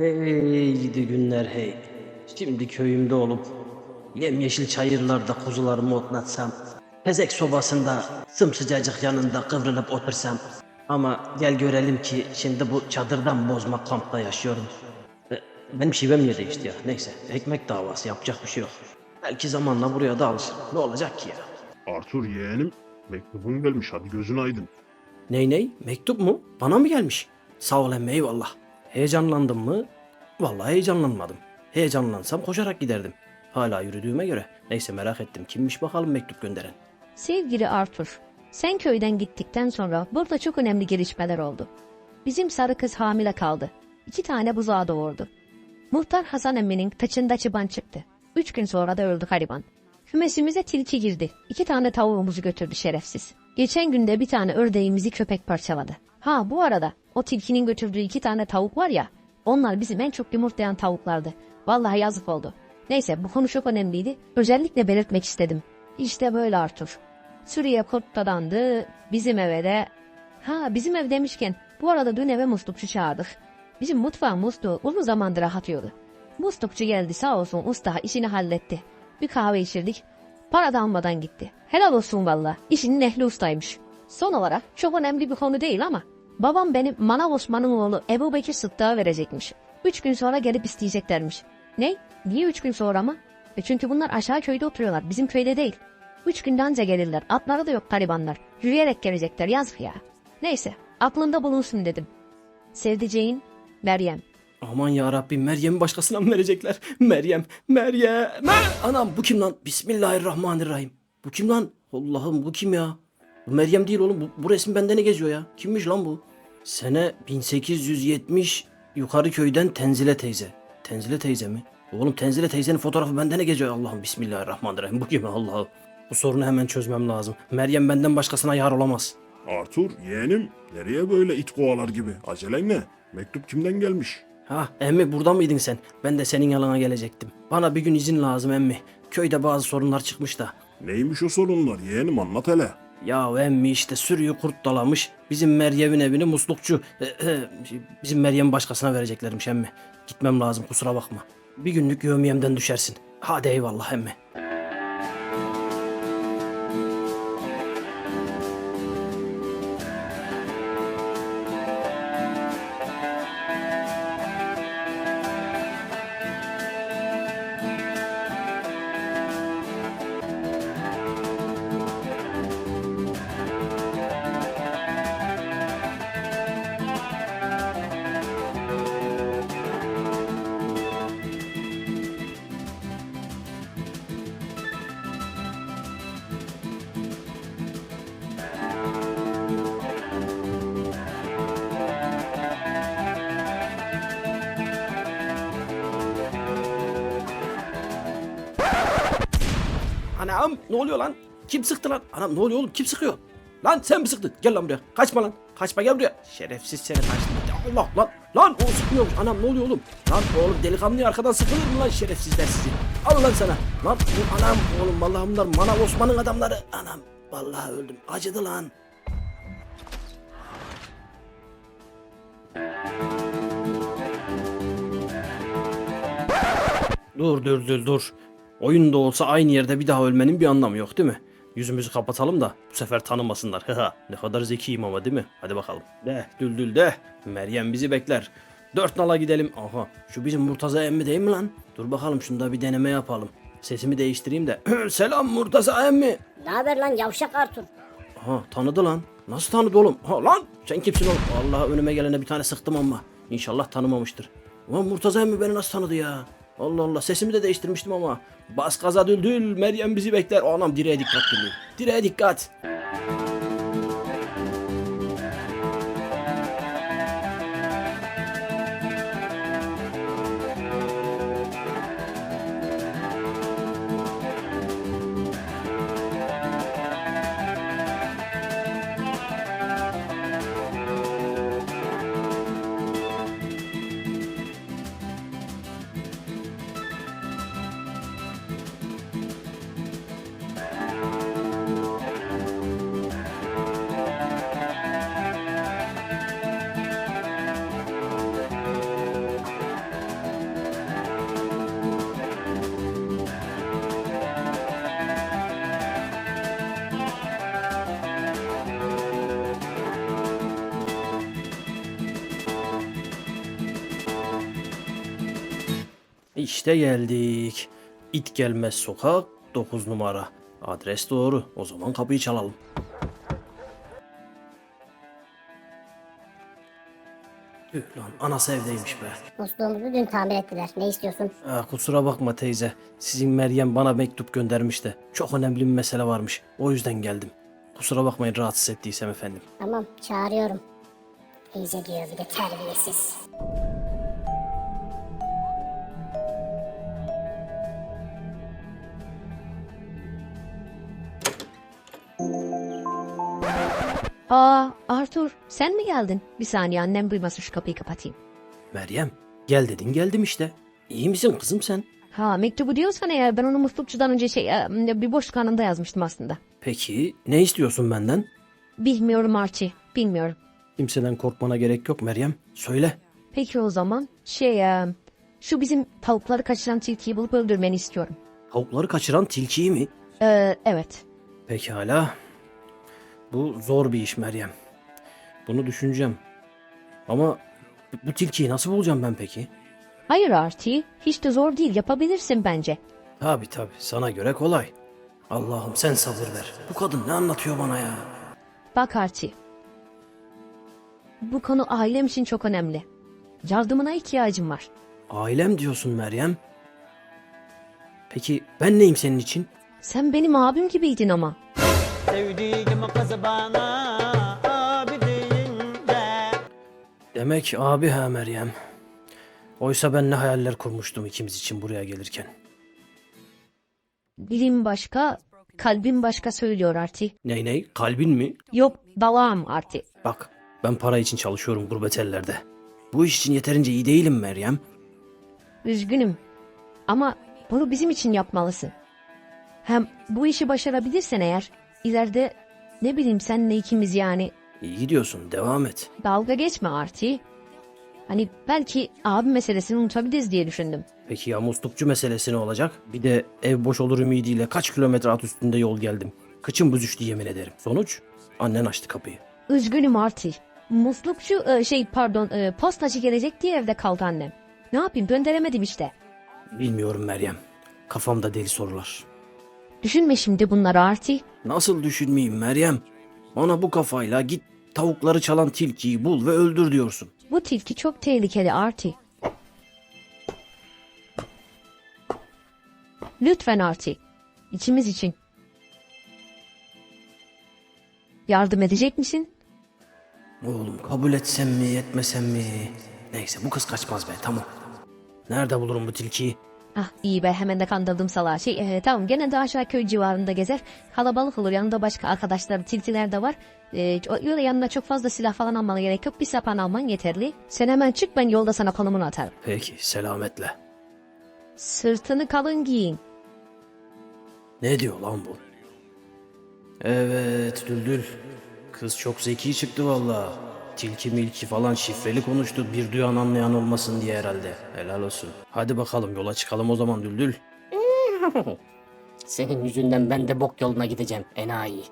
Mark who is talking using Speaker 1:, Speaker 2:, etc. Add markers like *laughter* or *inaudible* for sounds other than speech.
Speaker 1: Hey gidi günler hey. Şimdi köyümde olup yemyeşil çayırlarda kuzularımı otlatsam, pezek sobasında sımsıcacık yanında kıvrılıp otursam. Ama gel görelim ki şimdi bu çadırdan bozma kampta yaşıyorum. E, Benim şivem niye değişti ya? Neyse ekmek davası yapacak bir şey yok. Belki zamanla buraya da alışırım. Ne olacak ki ya?
Speaker 2: Arthur yeğenim mektubun gelmiş hadi gözün aydın.
Speaker 1: Ney ney? Mektup mu? Bana mı gelmiş? Sağ ol emmi eyvallah. Heyecanlandım mı? Vallahi heyecanlanmadım. Heyecanlansam koşarak giderdim. Hala yürüdüğüme göre. Neyse merak ettim. Kimmiş bakalım mektup gönderen?
Speaker 3: Sevgili Arthur, sen köyden gittikten sonra burada çok önemli gelişmeler oldu. Bizim sarı kız hamile kaldı. İki tane buzağı doğurdu. Muhtar Hasan emminin taçında çıban çıktı. Üç gün sonra da öldü gariban. Kümesimize tilki girdi. İki tane tavuğumuzu götürdü şerefsiz. Geçen günde bir tane ördeğimizi köpek parçaladı. Ha bu arada o tilkinin götürdüğü iki tane tavuk var ya, onlar bizim en çok yumurtlayan tavuklardı. Vallahi yazık oldu. Neyse bu konu çok önemliydi. Özellikle belirtmek istedim. İşte böyle Arthur. Suriye kurt dadandı, bizim eve de... Ha bizim ev demişken bu arada dün eve muslukçu çağırdık. Bizim mutfağın musluğu uzun zamandır atıyordu. Muslukçu geldi sağ olsun usta işini halletti. Bir kahve içirdik. Para da almadan gitti. Helal olsun valla. İşinin ehli ustaymış. Son olarak çok önemli bir konu değil ama babam benim Manav Osman'ın oğlu Ebu Bekir Sıddık'a verecekmiş. Üç gün sonra gelip isteyeceklermiş. Ne? Niye üç gün sonra mı? E çünkü bunlar aşağı köyde oturuyorlar. Bizim köyde değil. Üç günden önce gelirler. Atları da yok garibanlar. Yürüyerek gelecekler yazık ya. Neyse aklında bulunsun dedim. Sevdiceğin Meryem.
Speaker 1: Aman ya Rabbim Meryem'i başkasına mı verecekler? Meryem, Meryem. Mer Anam bu kim lan? Bismillahirrahmanirrahim. Bu kim lan? Allah'ım bu kim ya? Bu Meryem değil oğlum. Bu, bu resim bende ne geziyor ya? Kimmiş lan bu? Sene 1870 yukarı köyden Tenzile teyze. Tenzile teyze mi? Oğlum Tenzile teyzenin fotoğrafı bende ne geziyor? Allah'ım Bismillahirrahmanirrahim. Bu kim Allah'ım? Bu sorunu hemen çözmem lazım. Meryem benden başkasına yar olamaz.
Speaker 2: Arthur yeğenim nereye böyle it kovalar gibi acelen ne? Mektup kimden gelmiş?
Speaker 1: Ha emmi burada mıydın sen? Ben de senin yanına gelecektim. Bana bir gün izin lazım emmi. Köyde bazı sorunlar çıkmış da.
Speaker 2: Neymiş o sorunlar yeğenim anlat hele.
Speaker 1: Ya emmi işte sürüyü kurt dalamış. Bizim Meryem'in evini muslukçu. e, e, bizim Meryem başkasına vereceklermiş emmi. Gitmem lazım kusura bakma. Bir günlük yövmiyemden düşersin. Hadi eyvallah emmi. Anam ne oluyor lan? Kim sıktı lan? Anam ne oluyor oğlum? Kim sıkıyor? Lan sen mi sıktın? Gel lan buraya. Kaçma lan. Kaçma gel buraya. Şerefsiz seni kaçtı. Allah lan. Lan o sıkmıyormuş. Anam ne oluyor oğlum? Lan oğlum delikanlıya arkadan sıkılır mı lan şerefsizler sizi? Al lan sana. Lan bu anam oğlum vallahi bunlar Manav Osman'ın adamları. Anam vallahi öldüm. Acıdı lan. Dur dur dur dur. Oyunda olsa aynı yerde bir daha ölmenin bir anlamı yok değil mi? Yüzümüzü kapatalım da bu sefer tanımasınlar. Haha *laughs* ne kadar zekiyim ama değil mi? Hadi bakalım. De düldül de. Meryem bizi bekler. Dört nala gidelim. Aha şu bizim Murtaza emmi değil mi lan? Dur bakalım şunda bir deneme yapalım. Sesimi değiştireyim de. *clears throat* Selam Murtaza emmi.
Speaker 4: Ne haber lan yavşak Artur?
Speaker 1: Aha tanıdı lan. Nasıl tanıdı oğlum? Ha lan sen kimsin oğlum? Allah önüme gelene bir tane sıktım ama. İnşallah tanımamıştır. Ulan Murtaza emmi beni nasıl tanıdı ya? Allah Allah sesimi de değiştirmiştim ama. Bas gaza düldül Meryem bizi bekler. Anam direğe dikkat düldül. Direğe dikkat. İşte geldik. İt gelmez sokak 9 numara. Adres doğru. O zaman kapıyı çalalım. Tüh lan anası evdeymiş be.
Speaker 4: Musluğumuzu dün tamir ettiler. Ne istiyorsun?
Speaker 1: Ha, kusura bakma teyze. Sizin Meryem bana mektup göndermiş de. Çok önemli bir mesele varmış. O yüzden geldim. Kusura bakmayın rahatsız ettiysem efendim.
Speaker 4: Tamam çağırıyorum. Teyze diyor bir de terbiyesiz.
Speaker 3: Aa Arthur sen mi geldin? Bir saniye annem duymasın şu kapıyı kapatayım.
Speaker 1: Meryem gel dedin geldim işte. İyi misin kızım sen?
Speaker 3: Ha mektubu diyorsan eğer ben onu muslukçudan önce şey e, bir boşluk anında yazmıştım aslında.
Speaker 1: Peki ne istiyorsun benden?
Speaker 3: Bilmiyorum Archie bilmiyorum.
Speaker 1: Kimseden korkmana gerek yok Meryem. Söyle.
Speaker 3: Peki o zaman şey e, şu bizim tavukları kaçıran tilkiyi bulup öldürmeni istiyorum.
Speaker 1: Tavukları kaçıran tilkiyi mi?
Speaker 3: Ee, evet.
Speaker 1: Pekala. Bu zor bir iş Meryem. Bunu düşüneceğim. Ama bu- tilkiyi nasıl bulacağım ben peki?
Speaker 3: Hayır Archie hiç de zor değil yapabilirsin bence.
Speaker 1: Tabi tabi sana göre kolay. Allah'ım sen sabır ver. Bu kadın ne anlatıyor bana ya?
Speaker 3: Bak Archie. Bu konu ailem için çok önemli. Yardımına ihtiyacım var.
Speaker 1: Ailem diyorsun Meryem. Peki ben neyim senin için?
Speaker 3: Sen benim abim gibiydin ama.
Speaker 5: Sevdiğim kız bana abi deyince
Speaker 1: Demek abi ha Meryem. Oysa ben ne hayaller kurmuştum ikimiz için buraya gelirken.
Speaker 3: Dilim başka, kalbim başka söylüyor Arti.
Speaker 1: Ney ney? Kalbin mi?
Speaker 3: Yok dalağım Arti.
Speaker 1: Bak ben para için çalışıyorum gurbet ellerde. Bu iş için yeterince iyi değilim Meryem.
Speaker 3: Üzgünüm. Ama bunu bizim için yapmalısın. Hem bu işi başarabilirsen eğer ileride ne bileyim senle ikimiz yani
Speaker 1: İyi gidiyorsun devam et.
Speaker 3: dalga geçme Arti. Hani belki abi meselesini unutabiliriz diye düşündüm.
Speaker 1: Peki ya muslukçu meselesi ne olacak? Bir de ev boş olur ümidiyle kaç kilometre at üstünde yol geldim. Kıçım büzüştü yemin ederim. Sonuç? Annen açtı kapıyı.
Speaker 3: Üzgünüm Arti. Muslukçu e, şey pardon e, postacı gelecek diye evde kaldı annem. Ne yapayım döndüremedim işte.
Speaker 1: Bilmiyorum Meryem. Kafamda deli sorular.
Speaker 3: Düşünme şimdi bunları Arti.
Speaker 1: Nasıl düşünmeyeyim Meryem? Bana bu kafayla git tavukları çalan tilkiyi bul ve öldür diyorsun.
Speaker 3: Bu tilki çok tehlikeli Arti. Lütfen Arti. İçimiz için. Yardım edecek misin?
Speaker 1: Oğlum kabul etsem mi etmesem mi? Neyse bu kız kaçmaz be tamam. Nerede bulurum bu tilkiyi?
Speaker 3: Ah iyi be hemen de kandırdım salağı. Şey e, tamam gene de aşağı köy civarında gezer. Kalabalık olur yanında başka arkadaşlar tilkiler de var. E, öyle yanına çok fazla silah falan almana gerek yok. Bir sapan alman yeterli. Sen hemen çık ben yolda sana konumunu atarım.
Speaker 1: Peki selametle.
Speaker 3: Sırtını kalın giyin.
Speaker 1: Ne diyor lan bu? Evet Düldül. Kız çok zeki çıktı valla. Tilki milki falan şifreli konuştu. Bir duyan anlayan olmasın diye herhalde. Helal olsun. Hadi bakalım yola çıkalım o zaman Düldül. *laughs*
Speaker 6: Senin yüzünden ben de bok yoluna gideceğim enayi.